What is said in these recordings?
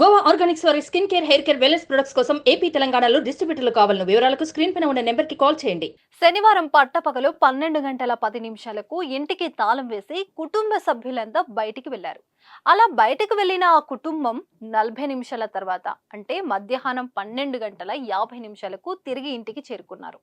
Goa organics వారి skin care hair care wellness products కోసం AP తెలంగాణలో డిస్ట్రిబ్యూటర్లు కావాలను వివరాలకు స్క్రీన్ పైన ఉన్న నెంబర్కి కాల్ చేయండి. శనివారం పట్టపగలు పన్నెండు గంటల పది నిమిషాలకు ఇంటికి తాళం వేసి కుటుంబ సభ్యులంతా బయటికి వెళ్ళారు అలా బయటకు వెళ్ళిన ఆ కుటుంబం నలభై నిమిషాల తర్వాత అంటే మధ్యాహ్నం పన్నెండు గంటల యాభై నిమిషాలకు తిరిగి ఇంటికి చేరుకున్నారు.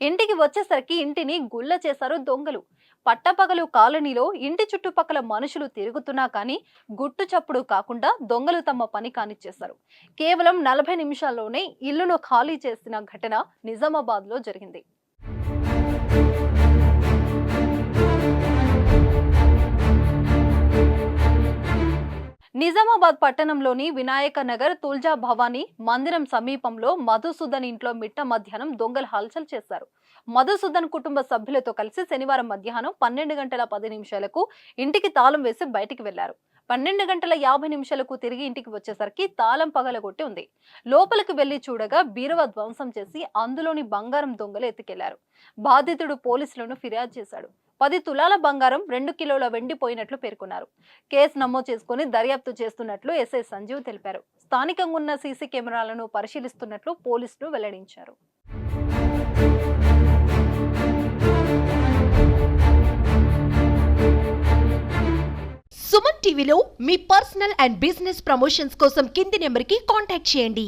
ఇంటికి వచ్చేసరికి ఇంటిని గుల్ల చేశారు దొంగలు. పట్టపగలు కాలనీలో ఇంటి చుట్టుపక్కల మనుషులు తిరుగుతున్నా కానీ గుట్టు చప్పుడు కాకుండా దొంగలు తమ పని కానిచ్చేశారు. కేవలం నలభై నిమిషాల్లోనే ఇల్లును ఖాళీ చేసిన ఘటన నిజామాబాద్లో జరిగింది. నిజామాబాద్ పట్టణంలోని వినాయక నగర్ తుల్జా భవానీ మందిరం సమీపంలో మధుసూదన్ ఇంట్లో మిట్ట మధ్యాహ్నం దొంగలు హల్చల్ చేశారు. మధుసూదన్ కుటుంబ సభ్యులతో కలిసి శనివారం మధ్యాహ్నం పన్నెండు గంటల పది నిమిషాలకు ఇంటికి తాళం వేసి బయటికి వెళ్ళారు పన్నెండు గంటల యాభై నిమిషాలకు తిరిగి ఇంటికి వచ్చేసరికి తాళం పగలగొట్టి ఉంది. లోపలికి వెళ్ళి చూడగా బీరువా ధ్వంసం చేసి అందులోని బంగారం దొంగలు ఎత్తుకెళ్ళారు. బాధితుడు పోలీసులను ఫిర్యాదు చేశాడు. పది తులాల బంగారం రెండు కిలోల వెండి పోయినట్లు పేర్కొన్నారు. కేసు నమోదు చేసుకుని దర్యాప్తు చేస్తున్నట్లు ఎస్ఐ సంజీవ్ తెలిపారు. స్థానికంగా ఉన్న సీసీ కెమెరాలను పరిశీలిస్తున్నట్లు పోలీసులు వెల్లడించారు. సుమన్ టీవీలో మీ పర్సనల్ అండ్ బిజినెస్ ప్రమోషన్స్ కోసం కింది నెంబర్కి కాంటాక్ట్ చేయండి.